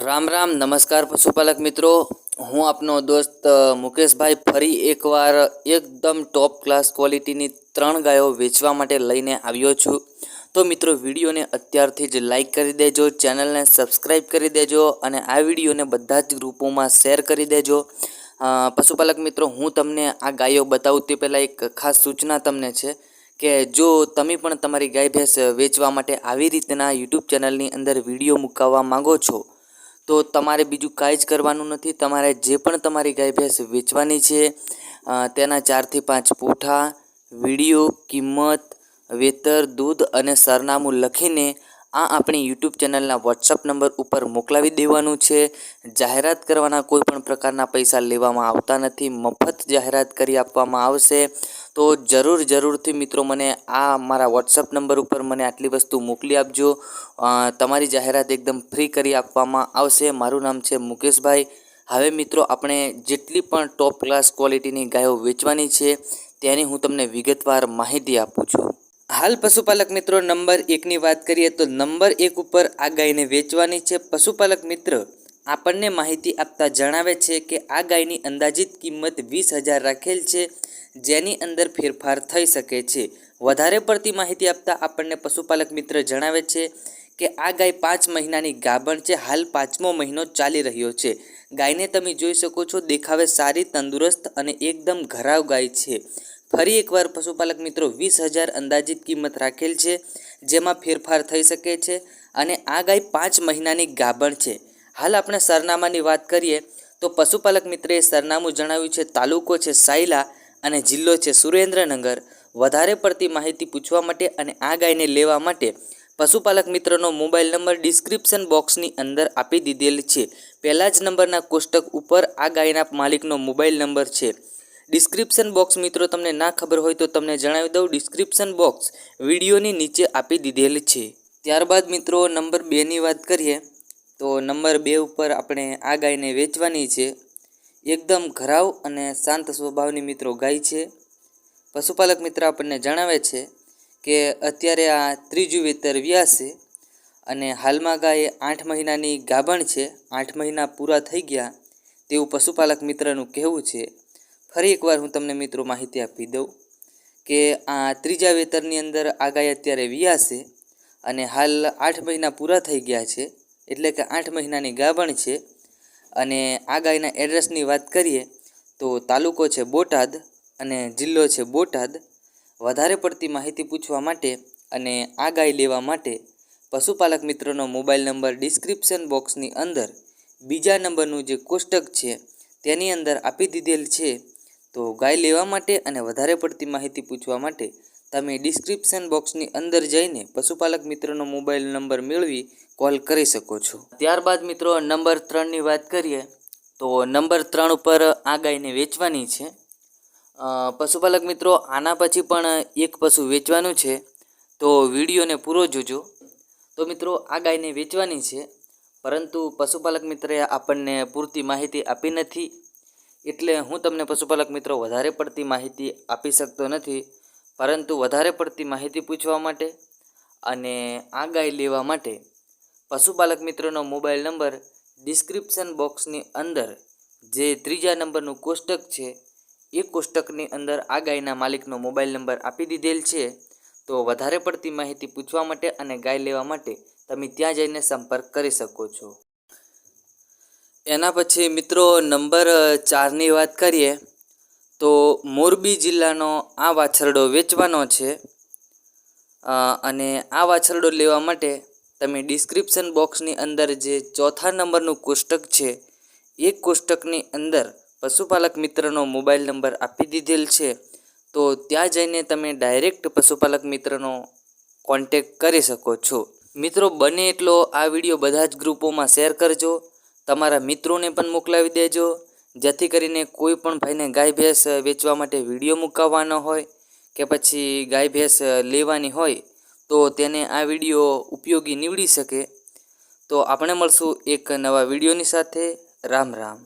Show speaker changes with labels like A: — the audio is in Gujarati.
A: રામ રામ, નમસ્કાર પશુપાલક મિત્રો. હું આપનો દોસ્ત મુકેશભાઈ ફરી એકવાર એકદમ ટોપ ક્લાસ ક્વોલિટીની ત્રણ ગાયો વેચવા માટે લઈને આવ્યો છું. તો મિત્રો, વિડીયોને અત્યારથી જ લાઈક કરી દેજો ચેનલને સબસ્ક્રાઈબ કરી દેજો અને આ વિડીયોને બધા જ ગ્રુપોમાં શેર કરી દેજો. પશુપાલક મિત્રો, હું તમને આ ગાયો બતાવું તે પહેલાં એક ખાસ સૂચના તમને છે કે જો તમે પણ તમારી ગાય ભેંસ વેચવા માટે આવી રીતના યુટ્યુબ ચેનલની અંદર વીડિયો મુકાવવા માંગો છો તો તમારે બીજું કાંઈ જ કરવાનું નથી. તમારે જે પણ તમારી ગાય ભેંસ વેચવાની છે તેના ચારથી પાંચ પૂઠા, વીડિયો, કિંમત, વેતર, દૂધ અને સરનામું લખીને આ આપણી યુટ્યુબ ચેનલના વોટ્સઅપ નંબર ઉપર મોકલાવી દેવાનું છે. જાહેરાત કરવાના કોઈ પણ પ્રકારના પૈસા લેવામાં આવતા નથી. મફત જાહેરાત કરી આપવામાં આવશે. તો જરૂર, જરૂરથી મિત્રો મને આ મારા વોટ્સઅપ નંબર ઉપર મને આટલી વસ્તુ મોકલી આપજો. તમારી જાહેરાત એકદમ ફ્રી કરી આપવામાં આવશે. મારું નામ છે મુકેશભાઈ. હવે મિત્રો આપણે જેટલી પણ ટોપ ક્લાસ ક્વોલિટીની ગાયો વેચવાની છે, તેની હું તમને વિગતવાર માહિતી આપું છું. હાલ પશુપાલક મિત્રો નંબર એકની વાત કરીએ તો નંબર એક ઉપર આ ગાયને વેચવાની છે. પશુપાલક મિત્ર આપણને માહિતી આપતા જણાવે છે કે આ ગાયની અંદાજિત કિંમત વીસ હજાર રાખેલ છે, જેની અંદર ફેરફાર થઈ શકે છે. વધારે પડતી માહિતી આપતા આપણને પશુપાલક મિત્ર જણાવે છે કે આ ગાય પાંચ મહિનાની ગાભણ છે, હાલ પાંચમો મહિનો ચાલી રહ્યો છે. ગાયને તમે જોઈ શકો છો, દેખાવે સારી, તંદુરસ્ત અને એકદમ ઘરાવ ગાય છે. ફરી એકવાર પશુપાલક મિત્રો, વીસ હજાર અંદાજિત કિંમત રાખેલ છે, જેમાં ફેરફાર થઈ શકે છે અને આ ગાય પાંચ મહિનાની ગાભણ છે. હાલ આપણે સરનામાની વાત કરીએ, તો પશુપાલક મિત્રએ સરનામું જણાવ્યું છે, તાલુકો છે સાયલા અને જિલ્લો છે સુરેન્દ્રનગર. વધારે પડતી માહિતી પૂછવા માટે અને આ ગાયને લેવા માટે પશુપાલક મિત્રનો મોબાઈલ નંબર ડિસ્ક્રિપ્શન બોક્સની અંદર આપી દીધેલ છે. પહેલા જ નંબરના કોષ્ટક ઉપર આ ગાયના માલિકનો મોબાઈલ નંબર છે. ડિસ્ક્રિપ્શન બોક્સ મિત્રો, તમને ના ખબર હોય તો તમને જણાવી દઉં. ડિસ્ક્રિપ્શન બોક્સ વિડીયોની નીચે આપી દીધેલ છે. ત્યારબાદ મિત્રો, નંબર બેની વાત કરીએ. તો નંબર બે ઉપર આપણે આ ગાયને વેચવાની છે. એકદમ ઘરાવ અને શાંત સ્વભાવની મિત્રો ગાય છે. પશુપાલક મિત્ર આપણને જણાવે છે કે અત્યારે આ ત્રીજું વેતર વ્યાસે અને હાલમાં ગાય આઠ મહિનાની ગાભણ છે. આઠ મહિના પૂરા થઈ ગયા તેવું પશુપાલક મિત્રનું કહેવું છે. ફરી એકવાર હું તમને મિત્રો માહિતી આપી દઉં કે આ ત્રીજા વેતરની અંદર આ ગાય અત્યારે વ્યાસે અને હાલ આઠ મહિના પૂરા થઈ ગયા છે. એટલે કે આઠ મહિનાની ગાભણ છે. અને આ ગાયના એડ્રેસની વાત કરીએ, તો તાલુકો છે બોટાદ અને જિલ્લો છે બોટાદ. વધારે પડતી માહિતી પૂછવા માટે અને આ ગાય લેવા માટે પશુપાલક મિત્રનો મોબાઈલ નંબર ડિસ્ક્રિપ્શન બોક્સની અંદર બીજા નંબરનું જે કોષ્ટક છે તેની અંદર આપી દીધેલ છે. તો ગાય લેવા માટે અને વધારે પડતી માહિતી પૂછવા માટે તમે ડિસ્ક્રિપ્શન બોક્સની અંદર જઈને પશુપાલક મિત્રનો મોબાઈલ નંબર મેળવી કોલ કરી શકો છો. ત્યારબાદ મિત્રો નંબર ત્રણની વાત કરીએ, તો નંબર ત્રણ ઉપર આ ગાયને વેચવાની છે. પશુપાલક મિત્રો, આના પછી પણ એક પશુ વેચવાનું છે. તો વિડીયોને પૂરો જોજો. તો મિત્રો આ ગાયને વેચવાની છે. પરંતુ પશુપાલક મિત્રએ આપણને પૂરતી માહિતી આપી નથી. એટલે હું તમને પશુપાલક મિત્રો વધારે પડતી માહિતી આપી શકતો નથી. પરંતુ વધારે પડતી માહિતી પૂછવા માટે અને આ ગાય લેવા માટે પશુપાલક મિત્રોનો મોબાઈલ નંબર ડિસ્ક્રિપ્શન બોક્સની અંદર જે ત્રીજા નંબરનું કોષ્ટક છે, એ કોષ્ટકની અંદર આ ગાયના માલિકનો મોબાઈલ નંબર આપી દીધેલ છે. તો વધારે પડતી માહિતી પૂછવા માટે અને ગાય લેવા માટે તમે ત્યાં જઈને સંપર્ક કરી શકો છો. એના પછી મિત્રો નંબર ચારની વાત કરીએ, તો મોરબી જિલ્લાનો આ વાછરડો વેચવાનો છે. અને આ વાછરડો લેવા માટે તમે ડિસ્ક્રિપ્શન બોક્સની અંદર જે ચોથા નંબરનું કોષ્ટક છે, એ કોષ્ટકની અંદર પશુપાલક મિત્રનો મોબાઈલ નંબર આપી દીધેલ છે. તો ત્યાં જઈને તમે ડાયરેક્ટ પશુપાલક મિત્રનો કોન્ટેક કરી શકો છો. મિત્રો, બને એટલો આ વીડિયો બધા જ ગ્રુપોમાં શેર કરજો. તમારા મિત્રોને પણ મોકલાવી દેજો. જેથી કરીને કોઈ પણ ભાઈને ગાય ભેંસ વેચવા માટે વીડિયો મુકાવવાનો હોય કે પછી ગાય ભેંસ લેવાની હોય તો તેને આ વીડિયો ઉપયોગી નીવડી શકે. તો આપણે મળશું એક નવા વિડીયોની સાથે. રામ રામ.